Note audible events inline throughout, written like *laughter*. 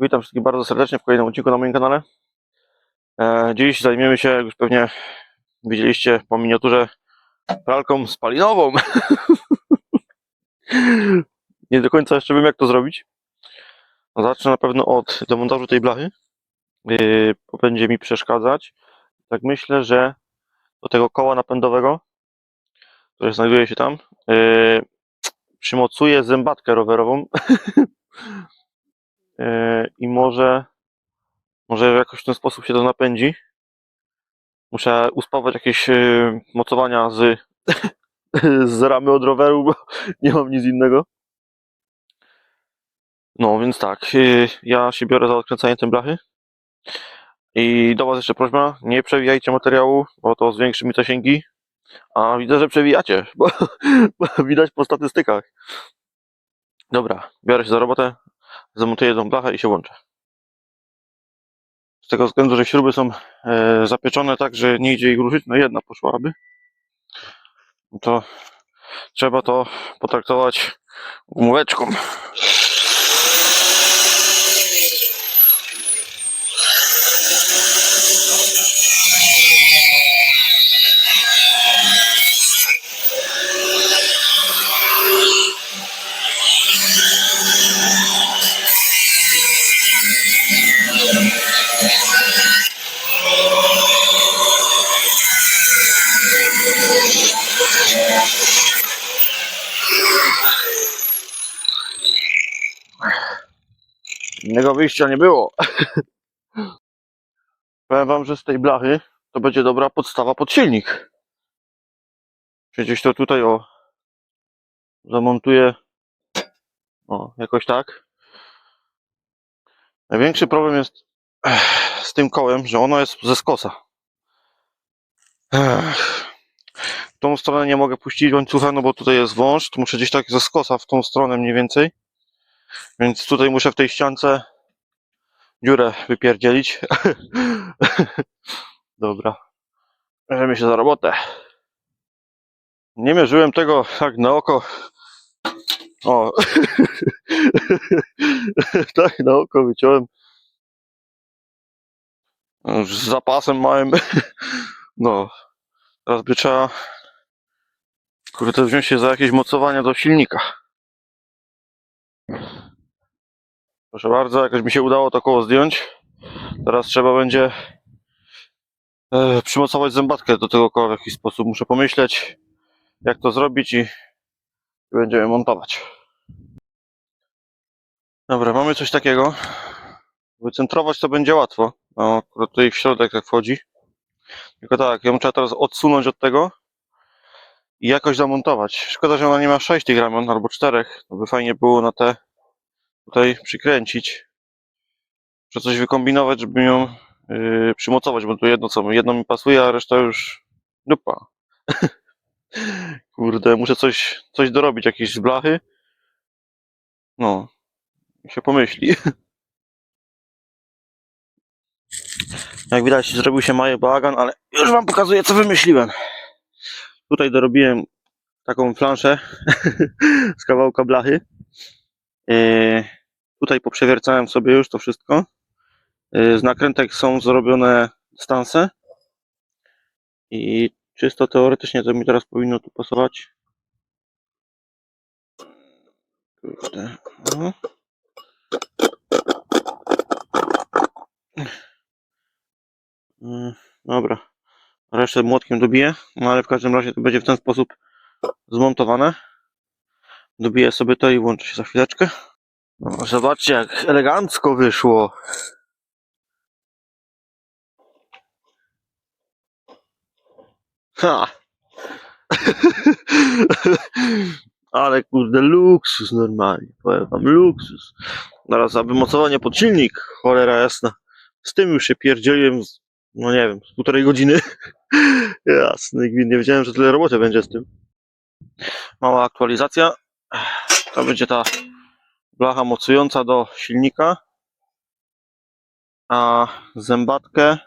Witam wszystkich bardzo serdecznie w kolejnym odcinku na moim kanale. E, dziś zajmiemy się, jak już pewnie widzieliście po miniaturze, pralką spalinową. *laughs* Nie do końca jeszcze wiem, jak to zrobić. No, Zacznę na pewno od demontażu tej blachy, bo będzie mi przeszkadzać. Tak myślę, że do tego koła napędowego, które znajduje się tam, yy, przymocuję zębatkę rowerową *laughs* i może, może jakoś w ten sposób się to napędzi. Muszę uspawać jakieś yy, mocowania z, *laughs* z ramy od roweru, bo *laughs* nie mam nic innego. No więc tak, yy, ja się biorę za odkręcanie tej blachy. I do Was jeszcze prośba, nie przewijajcie materiału, bo to zwiększy mi zasięgi. A widzę, że przewijacie, bo, *laughs* bo widać po statystykach. Dobra, biorę się za robotę, zamontuję jedną blachę i się łączę. Z tego względu, że śruby są e, zapieczone tak, że nie idzie ich ruszyć, no jedna poszłaby. No To trzeba to potraktować gumóweczką. Innego wyjścia nie było. *laughs* Powiem wam, że z tej blachy to będzie dobra podstawa pod silnik. Przecież to tutaj o zamontuję o jakoś tak. Największy problem jest z tym kołem, że ono jest ze skosa. Ech. Tą stronę nie mogę puścić łańcucha, no bo tutaj jest wąż, to muszę gdzieś tak ze skosa w tą stronę mniej więcej. Więc tutaj muszę w tej ściance dziurę wypierdzielić. *laughs* Dobra. Bierzemy się za robotę. Nie mierzyłem tego tak na oko. O. *laughs* tak na oko wyciąłem. Z zapasem małym. *laughs* no. Teraz by trzeba kurde wziąć się za jakieś mocowania do silnika. Proszę bardzo, jakoś mi się udało to koło zdjąć. Teraz trzeba będzie e, przymocować zębatkę do tego koła w jakiś sposób. Muszę pomyśleć, jak to zrobić i, będziemy montować. Dobra, mamy coś takiego. Wycentrować to będzie łatwo. No, akurat tutaj w środek jak wchodzi. Tylko tak, ją trzeba teraz odsunąć od tego i jakoś zamontować. Szkoda, że ona nie ma 6 tych ramion albo 4. To by fajnie było na te tutaj przykręcić. Muszę coś wykombinować, żeby ją yy, przymocować, bo tu jedno co, jedno mi pasuje, a reszta już dupa. *laughs* Kurde, muszę coś, coś dorobić, jakieś blachy. No, się pomyśli. *laughs* Jak widać, zrobił się mały bałagan, ale już wam pokazuję, co wymyśliłem. Tutaj dorobiłem taką flanszę *laughs* z kawałka blachy. Yy, tutaj poprzewiercałem sobie już to wszystko. Yy, Z nakrętek są zrobione stanse. I czysto teoretycznie to mi teraz powinno tu pasować. Kurde. No. Dobra. Resztę młotkiem dobiję, no ale w każdym razie to będzie w ten sposób zmontowane. Dobiję sobie to i włączę się za chwileczkę. No, zobaczcie, jak elegancko wyszło. Ha! *laughs* Ale kurde, luksus normalnie. Powiem wam, luksus. Zaraz, aby mocowanie pod silnik, cholera jasna. Z tym już się pierdzieliłem, no nie wiem, z półtorej godziny. *laughs* Jasny, nie wiedziałem, że tyle roboty będzie z tym. Mała aktualizacja. To będzie ta blacha mocująca do silnika. A zębatkę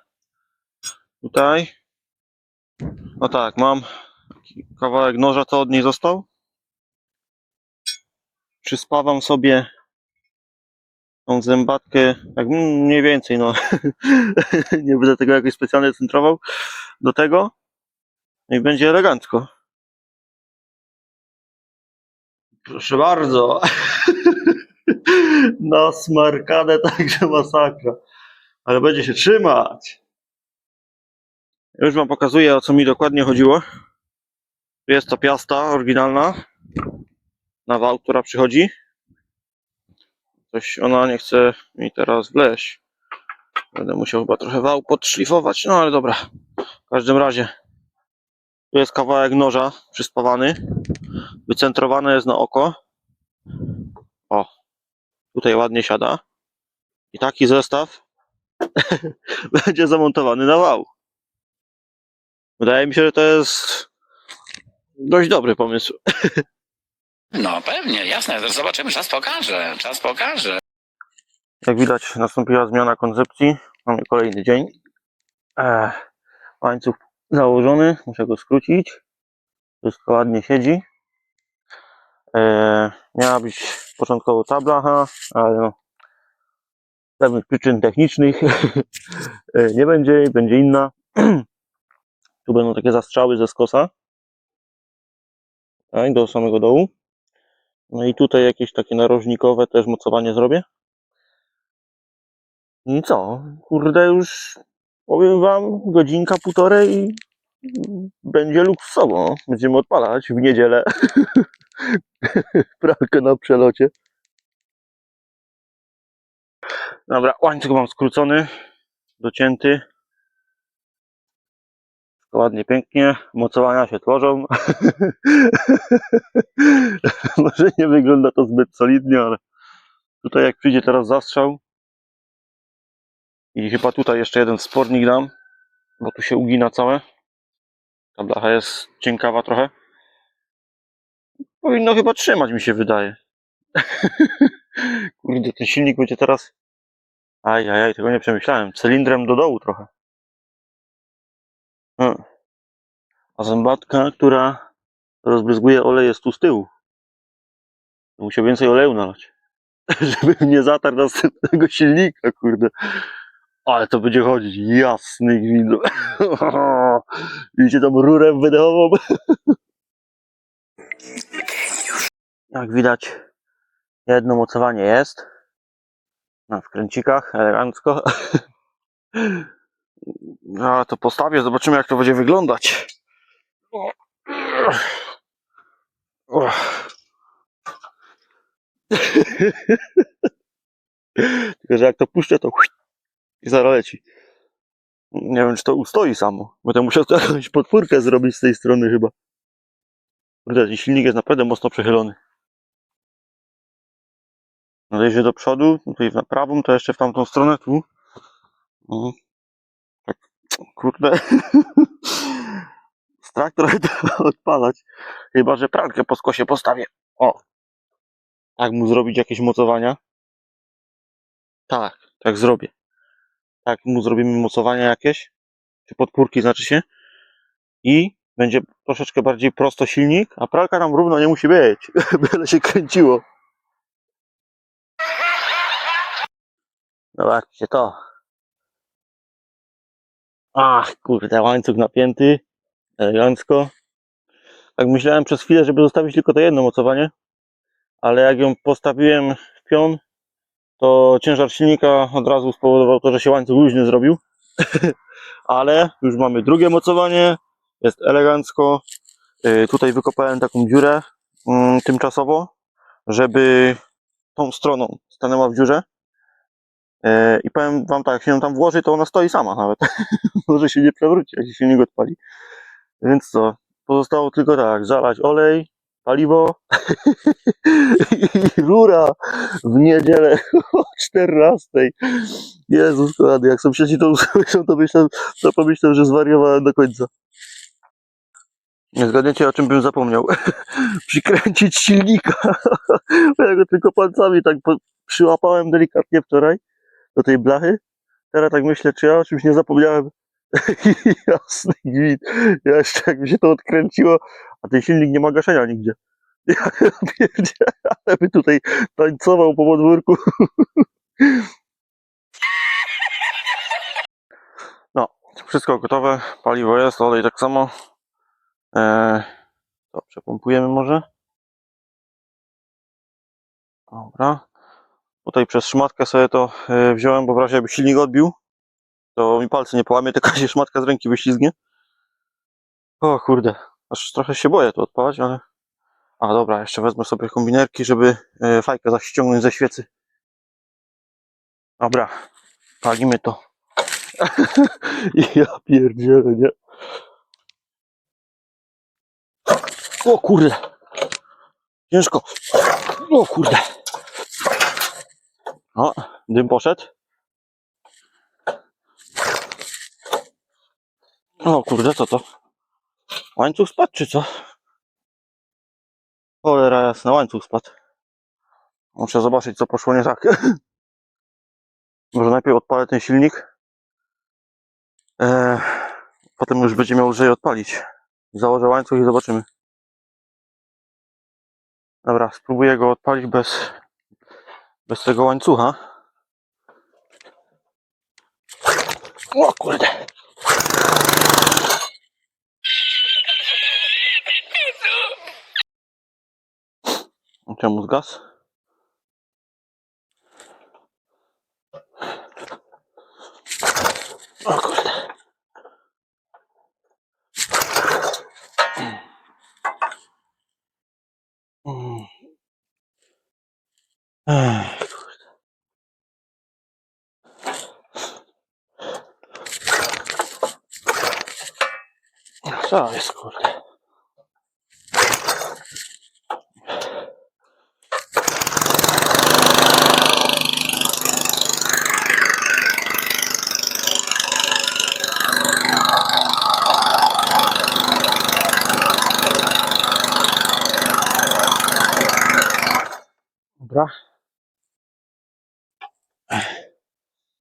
tutaj. No tak, mam kawałek noża, co od niej został. Przyspawam sobie tą zębatkę, tak mniej więcej, no. *laughs* nie będę tego jakoś specjalnie centrował do tego. No i będzie elegancko. Proszę bardzo. *laughs* Na smarkadę także masakra. Ale będzie się trzymać. Już wam pokazuję o co mi dokładnie chodziło. Tu jest to piasta oryginalna. Na wał, która przychodzi. Coś ona nie chce mi teraz wleźć. Będę musiał chyba trochę wał podszlifować, no ale dobra. W każdym razie. Tu jest kawałek noża przyspawany. Wycentrowane jest na oko. O. Tutaj ładnie siada. I taki zestaw *laughs* będzie zamontowany na wał. Wydaje mi się, że to jest dość dobry pomysł. *laughs* No pewnie, jasne, zobaczymy, czas pokaże, czas pokaże. Jak widać, nastąpiła zmiana koncepcji. Mamy kolejny dzień. Ech, łańcuch założony, muszę go skrócić. Wszystko ładnie siedzi. E, miała być początkowo ta blacha, ale no, z pewnych przyczyn technicznych *laughs* e, nie będzie, będzie inna. *clears throat* tu będą takie zastrzały ze skosa. Tak, do samego dołu. No i tutaj jakieś takie narożnikowe też mocowanie zrobię. I co? Kurde, już powiem wam, godzinka, półtorej będzie luksusowo. Będziemy odpalać w niedzielę. *laughs* Pralkę na przelocie. Dobra, łańcuch mam skrócony, docięty. Ładnie, pięknie. Mocowania się tworzą. *laughs* Może nie wygląda to zbyt solidnie, ale tutaj jak przyjdzie teraz zastrzał, i chyba tutaj jeszcze jeden spornik dam, bo tu się ugina całe. Ta blacha jest cienkawa trochę. Powinno chyba trzymać, mi się wydaje. *laughs* Kurde, ten silnik będzie teraz... Aj, aj, aj, tego nie przemyślałem. Cylindrem do dołu trochę. A zębatka, która rozbryzguje olej jest tu z tyłu. Muszę więcej oleju nalać. *laughs* Żeby nie zatarł następnego silnika, kurde. Ale to będzie chodzić, jasny gwint. *laughs* Widzicie tą rurę wydechową? *laughs* Jak widać, jedno mocowanie jest. Na wkręcikach, elegancko. *laughs* No, to postawię, zobaczymy jak to będzie wyglądać. Tylko, że jak to puszczę, to i zaraz leci. Nie wiem, czy to ustoi samo. Będę musiał jakąś podpórkę zrobić z tej strony chyba. Ten silnik jest naprawdę mocno przechylony. No do przodu, tutaj na prawą, to jeszcze w tamtą stronę, tu. Mhm. Tak, kurde. *laughs* Strach trochę *laughs* to odpalać. Chyba, że pralkę po skosie postawię. O. Tak mu zrobić jakieś mocowania. Tak, tak zrobię tak mu zrobimy mocowania jakieś, czy podpórki znaczy się i będzie troszeczkę bardziej prosto silnik, a pralka nam równo nie musi być, *laughs* byle się kręciło. Zobaczcie to. Ach, kurde, łańcuch napięty, elegancko. Tak myślałem przez chwilę, żeby zostawić tylko to jedno mocowanie, ale jak ją postawiłem w pion, to ciężar silnika od razu spowodował to, że się łańcuch luźny zrobił. *laughs* Ale już mamy drugie mocowanie, jest elegancko. Yy, Tutaj wykopałem taką dziurę mm, tymczasowo, żeby tą stroną stanęła w dziurze. Yy, I powiem wam tak, jak się ją tam włoży, to ona stoi sama nawet. *laughs* Może się nie przewróci, jak się silnik odpali. Więc co, pozostało tylko tak, zalać olej, paliwo *laughs* i rura w niedzielę o 14. Jezus kochany, jak sąsiedzi to usłyszą, to myślę, to pomyślą, że zwariowałem do końca. Nie zgadniecie, o czym bym zapomniał. *laughs* Przykręcić silnika. *laughs* Bo ja go tylko palcami tak przyłapałem delikatnie wczoraj do tej blachy. Teraz tak myślę, czy ja o czymś nie zapomniałem. Jasny gwint. Ja jeszcze jak mi się to odkręciło, a ten silnik nie ma gaszenia nigdzie. *laughs* Ja pierdzielę, ale by tutaj tańcował po podwórku. *laughs* No, wszystko gotowe. Paliwo jest, olej tak samo. Eee, to przepompujemy może. Dobra. Tutaj przez szmatkę sobie to e, wziąłem, bo w razie jakby silnik odbił, to mi palce nie połamie, tylko *laughs* się szmatka z ręki wyślizgnie. O kurde, aż trochę się boję tu odpalać, ale... A dobra, jeszcze wezmę sobie kombinerki, żeby e, fajkę zaściągnąć ze świecy. Dobra, palimy to. *laughs* ja pierdzielę, nie? O kurde! Ciężko. O kurde. O, dym poszedł. O kurde, co to? Łańcuch spadł, czy co? Cholera jasna, łańcuch spadł. Muszę zobaczyć, co poszło nie tak. *laughs* Może najpierw odpalę ten silnik. Eee, potem już będzie miał lżej odpalić. Założę łańcuch i zobaczymy. Dobra, spróbuję go odpalić bez, bez tego łańcucha. O kurde. Czemu zgasł? O kurde. Kurde. Co jest kurde?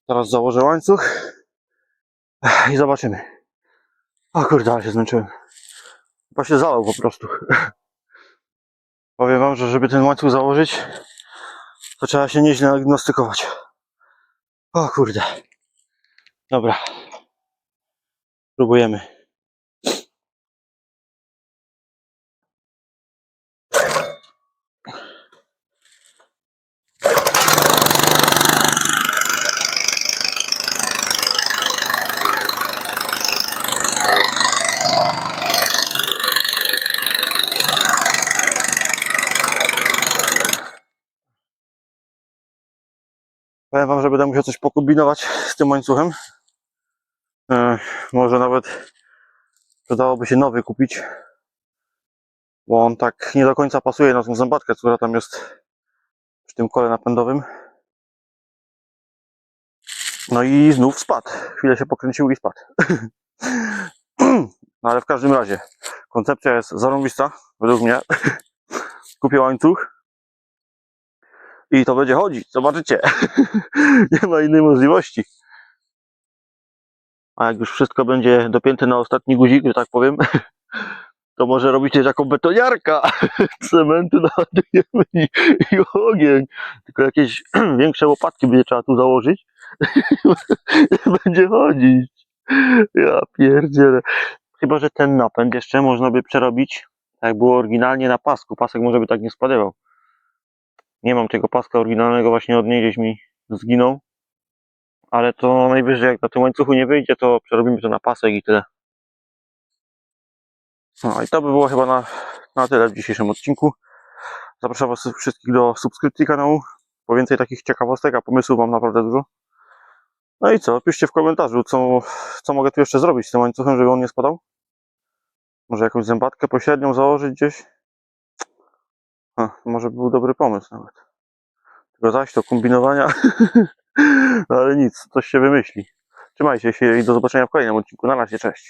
Teraz założę łańcuch i zobaczymy. O kurde, ale się zmęczyłem. Chyba się zalał po prostu. *laughs* Powiem wam, że żeby ten łańcuch założyć, to trzeba się nieźle nagnostykować. O kurde. Dobra. Próbujemy. Powiem wam, że będę musiał coś pokombinować z tym łańcuchem. E, może nawet przydałoby się nowy kupić. Bo on tak nie do końca pasuje na tą zębatkę, która tam jest przy tym kole napędowym. No i znów spadł. Chwilę się pokręcił i spadł. *laughs* No ale w każdym razie koncepcja jest zarąbista, według mnie. Kupię łańcuch i to będzie chodzić, zobaczycie. *laughs* Nie ma innej możliwości. A jak już wszystko będzie dopięte na ostatni guzik, że tak powiem, *laughs* to może robić też jako betoniarka. *laughs* Cementu naładujemy i, i ogień. Tylko jakieś *clears throat* większe łopatki będzie trzeba tu założyć. będzie chodzić. Ja pierdzielę. Chyba, że ten napęd jeszcze można by przerobić, tak jak było oryginalnie na pasku. Pasek może by tak nie spadywał. Nie mam tego paska oryginalnego, właśnie od niej gdzieś mi zginął. Ale to najwyżej jak na tym łańcuchu nie wyjdzie, to przerobimy to na pasek i tyle. No i to by było chyba na, na tyle w dzisiejszym odcinku. Zapraszam Was wszystkich do subskrypcji kanału. Po więcej takich ciekawostek, a pomysłów mam naprawdę dużo. No i co? Piszcie w komentarzu, co, co mogę tu jeszcze zrobić z tym łańcuchem, żeby on nie spadał. Może jakąś zębatkę pośrednią założyć gdzieś. Może by był dobry pomysł nawet. Tylko zaś to kombinowania. *laughs* no ale nic, coś się wymyśli. Trzymajcie się i do zobaczenia w kolejnym odcinku. Na razie, cześć.